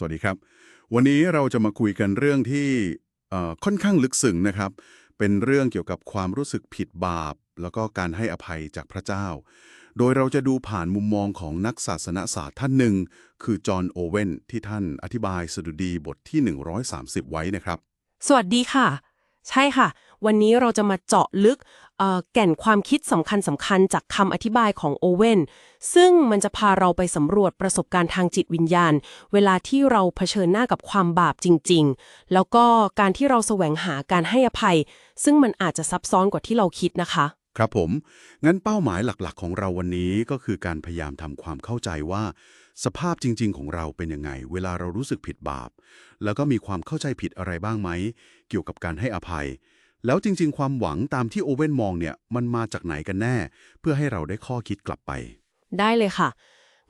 สวัสดีครับ วันนี้เราจะมาคุยกันเรื่องที่ค่อนข้างลึกซึ้งนะครับ เป็นเรื่องเกี่ยวกับความรู้สึกผิดบาป แล้วก็การให้อภัยจากพระเจ้า โดยเราจะดูผ่านมุมมองของนักศาสนศาสตร์ท่านหนึ่ง คือจอห์นโอเวนที่ท่านอธิบายสดุดีบทที่ 130 ไว้นะครับ สวัสดีค่ะ ใช่ค่ะ วันนี้เราจะมาเจาะลึกแก่นความคิดสำคัญสำคัญจากคำอธิบายของโอเว่นซึ่งมันจะพาเราไปสำรวจประสบการณ์ทางจิตวิญญาณ เวลาที่เราเผชิญหน้ากับความบาปจริง ๆ แล้วก็การที่เราแสวงหาการให้อภัย ซึ่งมันอาจจะซับซ้อนกว่าที่เราคิดนะคะ ครับผม งั้นเป้าหมายหลักๆ ของเราวันนี้ก็คือการพยายามทำความเข้าใจว่า สภาพจริง ๆ ของเราเป็นยังไง เวลาเรารู้สึกผิดบาป แล้วก็มีความเข้าใจผิดอะไรบ้างไหม เกี่ยวกับการให้อภัย แล้วจริง ๆ ความหวังตามที่โอเว่นมองเนี่ย มันมาจากไหนกันแน่ เพื่อให้เราได้ข้อคิดกลับไป ได้เลยค่ะ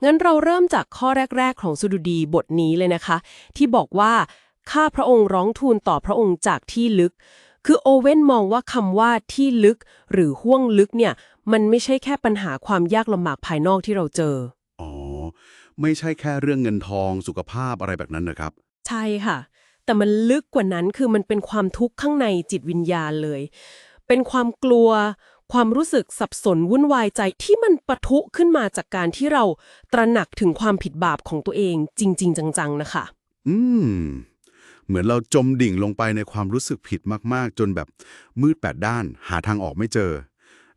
งั้นเราเริ่มจากข้อแรก ๆ ของสุดุดีบทนี้เลยนะคะ ที่บอกว่าข้าพระองค์ร้องทูลต่อพระองค์จากที่ลึก คือโอเว่นมองว่าคำว่าที่ลึกหรือห้วงลึกเนี่ย มันไม่ใช่แค่ปัญหาความยากลำบากภายนอกที่เราเจอ อ๋อ ไม่ใช่แค่เรื่องเงินทองสุขภาพอะไรแบบนั้นนะครับ ใช่ค่ะ แต่มันลึกกว่านั้นคือมันเป็นความทุกข์ข้างในจิตวิญญาณเลย เป็นความกลัว ความรู้สึกสับสนวุ่นวายใจที่มันปะทุขึ้นมาจากการที่เราตระหนักถึงความผิดบาปของตัวเองจริง ๆ จังๆนะคะ อืม เหมือนเราจมดิ่งลงไปในความรู้สึกผิดมากๆ จนแบบมืดแปดด้าน หาทางออกไม่เจอ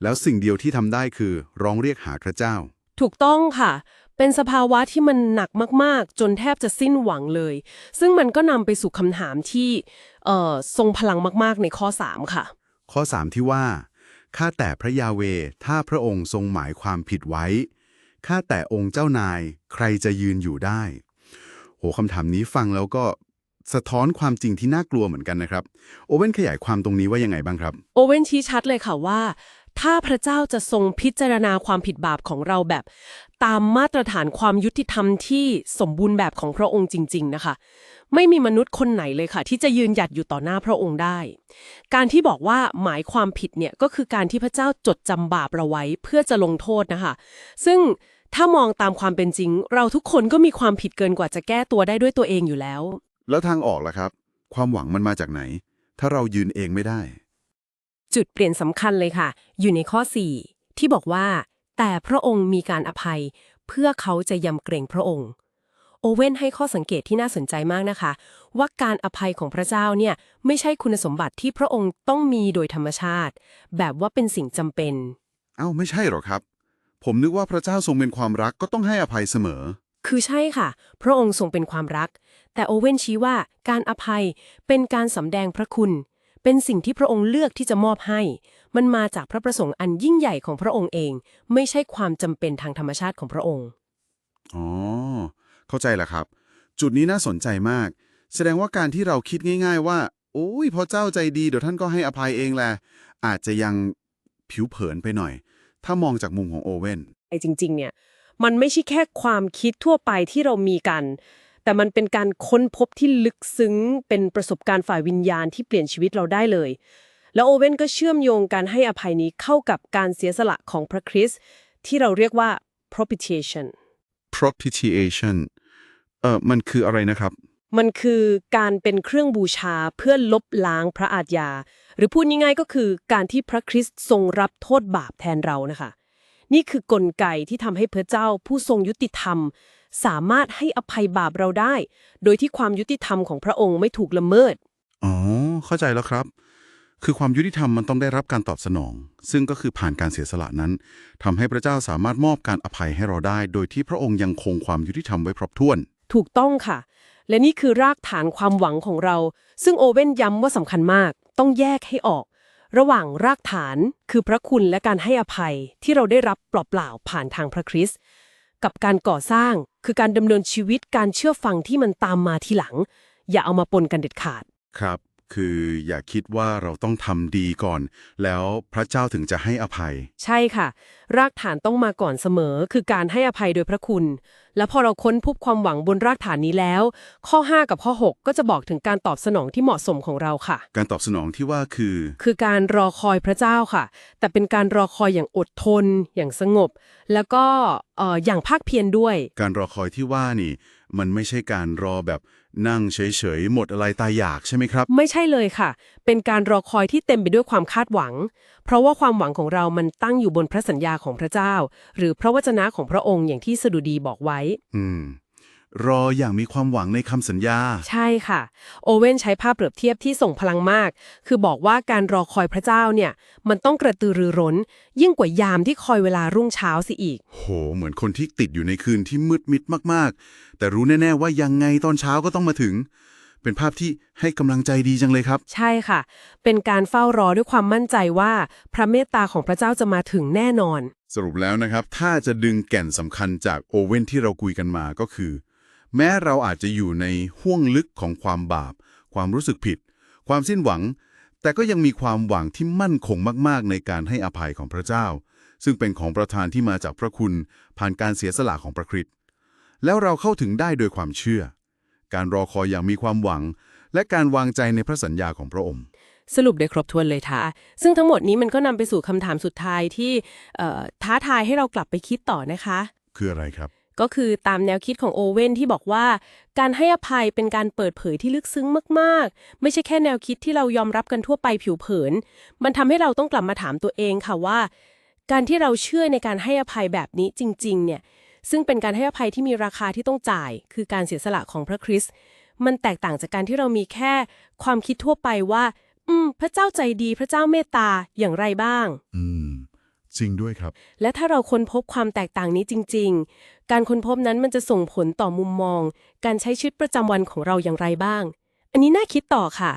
แล้วสิ่งเดียวที่ทำได้คือร้องเรียกหาพระเจ้า ถูกต้องค่ะ เป็นสภาวะที่มันหนักมากๆ จนแทบจะสิ้นหวังเลย ซึ่งมันก็นำไปสู่คำถามที่เอ่อทรงพลังมากๆ ในข้อ 3 ค่ะ ข้อ 3 ที่ว่าข้าแต่พระยาเวถ้าพระองค์ทรงหมายความผิดไว้ ข้าแต่องค์เจ้านายใครจะยืนอยู่ได้ โหคำถามนี้ฟังแล้วก็ สะท้อนความจริงที่น่ากลัวเหมือนกันนะครับ โอเว่นขยายความตรงนี้ว่ายังไงบ้างครับ โอเว่นชี้ชัดเลยค่ะว่า ถ้าพระเจ้าจะทรงพิจารณาความผิดบาปของเราแบบ ตามมาตรฐานความยุติธรรมที่สมบูรณ์แบบของพระองค์จริง ๆ นะคะ ไม่มีมนุษย์คนไหนเลยค่ะ ที่จะยืนหยัดอยู่ต่อหน้าพระองค์ได้ การที่บอกว่าหมายความผิดเนี่ยก็คือการที่พระเจ้าจดจำบาปเราไว้เพื่อจะลงโทษนะคะ ซึ่งถ้ามองตามความเป็นจริง เราทุกคนก็มีความผิดเกินกว่าจะแก้ตัวได้ด้วยตัวเองอยู่แล้ว แล้วทางออกล่ะครับ ความหวังมันมาจากไหน ถ้าเรายืนเองไม่ได้ จุดเปลี่ยนสำคัญเลยค่ะ อยู่ในข้อ 4 ที่บอกว่า แต่พระองค์มีการอภัย เพื่อเขาจะยำเกรงพระองค์ โอเว่นให้ข้อสังเกตที่น่าสนใจมากนะคะ ว่าการอภัยของพระเจ้าเนี่ยไม่ใช่คุณสมบัติที่พระองค์ต้องมีโดยธรรมชาติ แบบว่าเป็นสิ่งจำเป็น เอ้าไม่ใช่หรอครับ ผมนึกว่าพระเจ้าทรงเป็นความรักก็ต้องให้อภัยเสมอ คือใช่ค่ะ พระองค์ทรงเป็นความรัก แต่โอเว่นชี้ว่าการอภัยเป็นการสำแดงพระคุณ เป็นสิ่งที่พระองค์เลือกที่จะมอบให้ มันมาจากพระประสงค์อันยิ่งใหญ่ของพระองค์เอง ไม่ใช่ความจำเป็นทางธรรมชาติของพระองค์ อ๋อ เข้าใจแล้วครับ จุดนี้น่าสนใจมาก แสดงว่าการที่เราคิดง่าย ๆ ว่า โอ้ยพอเจ้าใจดีเดี๋ยวท่านก็ให้อภัยเองแหละ อาจจะยังผิวเผินไปหน่อย ถ้ามองจากมุมของโอเว่นไอ้จริง ๆ เนี่ย มันไม่ใช่แค่ความคิดทั่วไปที่เรามีกัน แต่มันเป็นการค้นพบที่ลึกซึ้ง เป็นประสบการณ์ฝ่ายวิญญาณที่เปลี่ยนชีวิตเราได้เลย แล้วโอเว่นก็เชื่อมโยงการให้อภัยนี้เข้ากับการเสียสละของพระคริสต์ที่เราเรียกว่า propitiation propitiation เออมันคืออะไรนะครับ มันคือการเป็นเครื่องบูชาเพื่อลบล้างพระอาญา หรือพูดง่ายๆก็คือการที่พระคริสต์ทรงรับโทษบาปแทนเรานะคะ นี่คือกลไกที่ทำให้พระเจ้าผู้ทรงยุติธรรม สามารถให้อภัยบาปเราได้ โดยที่ความยุติธรรมของพระองค์ไม่ถูกละเมิด อ๋อ เข้าใจแล้วครับ คือความยุติธรรมมันต้องได้รับการตอบสนอง ซึ่งก็คือผ่านการเสียสละนั้นทำให้พระเจ้าสามารถมอบการอภัยให้เราได้ โดยที่พระองค์ยังคงความยุติธรรมไว้ครบถ้วน ถูกต้องค่ะ และนี่คือรากฐานความหวังของเรา ซึ่งโอเว่นย้ำว่าสำคัญมาก ต้องแยกให้ออก ระหว่างรากฐานคือพระคุณและการให้อภัยที่เราได้รับเปล่าๆผ่านทางพระคริสต์กับการก่อสร้างคือการดำเนินชีวิตการเชื่อฟังที่มันตามมาทีหลัง อย่าเอามาปนกันเด็ดขาด ครับ คืออย่าคิดว่าเราต้องทำดีก่อน แล้วพระเจ้าถึงจะให้อภัย ใช่ค่ะ รากฐานต้องมาก่อนเสมอ คือการให้อภัยโดยพระคุณ แล้วพอเราค้นพบความหวังบนรากฐานนี้แล้ว ข้อ 5 กับข้อ 6 ก็จะบอกถึงการตอบสนองที่เหมาะสมของเราค่ะ การตอบสนองที่ว่าคือ คือการรอคอยพระเจ้าค่ะ แต่เป็นการรอคอยอย่างอดทน อย่างสงบ แล้วก็เอ่ออย่างภาคเพียรด้วย การรอคอยที่ว่านี่ มันไม่ใช่การรอแบบนั่งเฉยๆ หมดอะไรตายอยากใช่ไหมครับ ไม่ใช่เลยค่ะ เป็นการรอคอยที่เต็มไปด้วยความคาดหวัง เพราะว่าความหวังของเรามันตั้งอยู่บนพระสัญญาของพระเจ้า หรือพระวจนะของพระองค์อย่างที่สดุดีบอกไว้ อืม รออย่างมีความหวังในคำสัญญา ใช่ค่ะ โอเว่นใช้ภาพเปรียบเทียบที่ส่งพลังมาก คือบอกว่าการรอคอยพระเจ้าเนี่ย มันต้องกระตือรือร้น ยิ่งกว่ายามที่คอยเวลารุ่งเช้าสิอีก โห เหมือนคนที่ติดอยู่ในคืนที่มืดมิดมากๆ แต่รู้แน่ๆว่ายังไงตอนเช้าก็ต้องมาถึง เป็นภาพที่ให้กำลังใจดีจังเลยครับ ใช่ค่ะ เป็นการเฝ้ารอด้วยความมั่นใจว่า พระเมตตาของพระเจ้าจะมาถึงแน่นอน สรุปแล้วนะครับ ถ้าจะดึงแก่นสำคัญจากโอเว่นที่เราคุยกันมาก็คือ แม้เราอาจจะอยู่ในห้วงลึกของความบาป ความรู้สึกผิด ความสิ้นหวัง แต่ก็ยังมีความหวังที่มั่นคงมาก ๆ ในการให้อภัยของพระเจ้า ซึ่งเป็นของประทานที่มาจากพระคุณ ผ่านการเสียสละของพระคริสต์แล้วเราเข้าถึงได้โดยความเชื่อ การรอคอยอย่างมีความหวัง และการวางใจในพระสัญญาของพระองค์ สรุปได้ครบถ้วนเลยท่าซึ่งทั้งหมดนี้มันก็นำไปสู่คำถามสุดท้ายที่เอ่อท้าทายให้เรากลับไปคิดต่อนะคะ คืออะไรครับก็คือตามแนวคิดของโอเว่นที่บอกว่า การให้อภัยเป็นการเปิดเผยที่ลึกซึ้งมากๆ ไม่ใช่แค่แนวคิดที่เรายอมรับกันทั่วไปผิวเผิน มันทำให้เราต้องกลับมาถามตัวเองค่ะว่า การที่เราเชื่อในการให้อภัยแบบนี้จริง ๆ เนี่ย ซึ่งเป็นการให้อภัยที่มีราคาที่ต้องจ่าย คือการเสียสละของพระคริสต์มันแตกต่างจากการที่เรามีแค่ความคิดทั่วไปว่า อืม พระเจ้าใจดีพระเจ้าเมตตาอย่างไรบ้าง อืมจริงด้วยครับ และถ้าเราค้นพบความแตกต่างนี้จริง ๆ การค้นพบนั้นมันจะส่งผลต่อมุมมอง การใช้ชีวิตประจำวันของเราอย่างไรบ้าง อันนี้น่าคิดต่อค่ะ